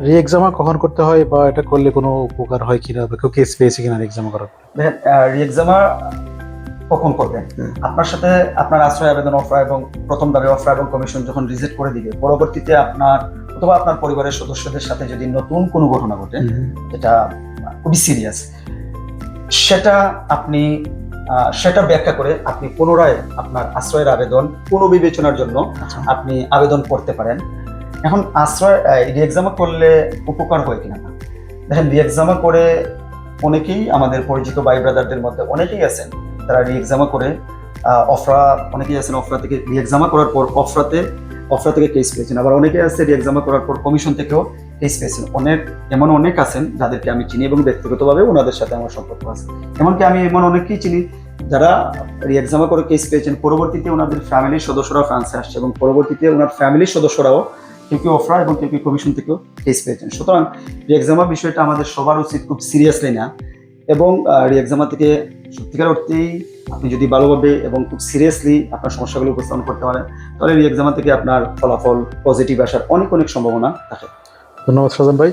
রি এক্সামা কখন করতে হয় বা এটা করলে কোনো উপকার হয় কিনা বা কেউ কেস পেয়েছে কিনা রি এক্সামা করার? দেখেন রিএক্সামা কখন করবেন? আপনার সাথে আপনার আশ্রয় আবেদন অফার এবং প্রথম দাবি অফার এবং কমিশন যখন রিজেক্ট করে দিবে পরবর্তীতে আপনার অথবা আপনার পরিবারের সদস্যদের সাথে যদি নতুন কোনো ঘটনা ঘটে যেটা খুবই সিরিয়াস সেটা আপনি সেটা ব্যাখ্যা করে আপনি পুনরায় আপনার আশ্রয়ের আবেদন পুনর্বিবেচনার জন্য আচ্ছা। আপনি আবেদন করতে পারেন। এখন আশ্রয় রিএক্সামা করলে উপকার হয় কিনা না? দেখেন রিএক্সামা করে অনেকেই আমাদের পরিচিত বাই ব্রাদারদের মধ্যে অনেকেই আছেন, তারা রিএক্সামা করে অফরা, অনেকেই আছেন অফরা থেকে রিএক্সামা করার পর অফরাতে, অফরা থেকে কেস পেয়েছেন। আবার অনেকে আছে রিএক্সামা করার পর কমিশন থেকেও কেস পেয়েছেন। অনেক, এমন অনেক আছেন যাদেরকে আমি চিনি এবং ব্যক্তিগতভাবে ওনাদের সাথে আমার সম্পর্ক আছে। এমনকি আমি এমন অনেককেই চিনি যারা রিএক্সামা করে কেস পেয়েছেন। পরবর্তীতে ওনাদের ফ্যামিলির সদস্যরা ফ্রান্সে আসছে এবং পরবর্তীতে ওনার ফ্যামিলির সদস্যরাও কেউ কেউ অফার এবং কেউ কেউ কমিশন থেকেও ফেস পেয়েছেন। সুতরাং রিএক্সামা বিষয়টা আমাদের সবার উচিত খুব সিরিয়াসলি না এবং রিএক্সামা থেকে সত্যিকার অর্থেই আপনি যদি ভালোভাবে এবং খুব সিরিয়াসলি আপনার সমস্যাগুলো উপস্থাপন করতে পারেন, তাহলে রিএক্সামা থেকে আপনার ফলাফল পজিটিভ আসার অনেক অনেক সম্ভাবনা থাকে। ধন্যবাদ সাজান ভাই।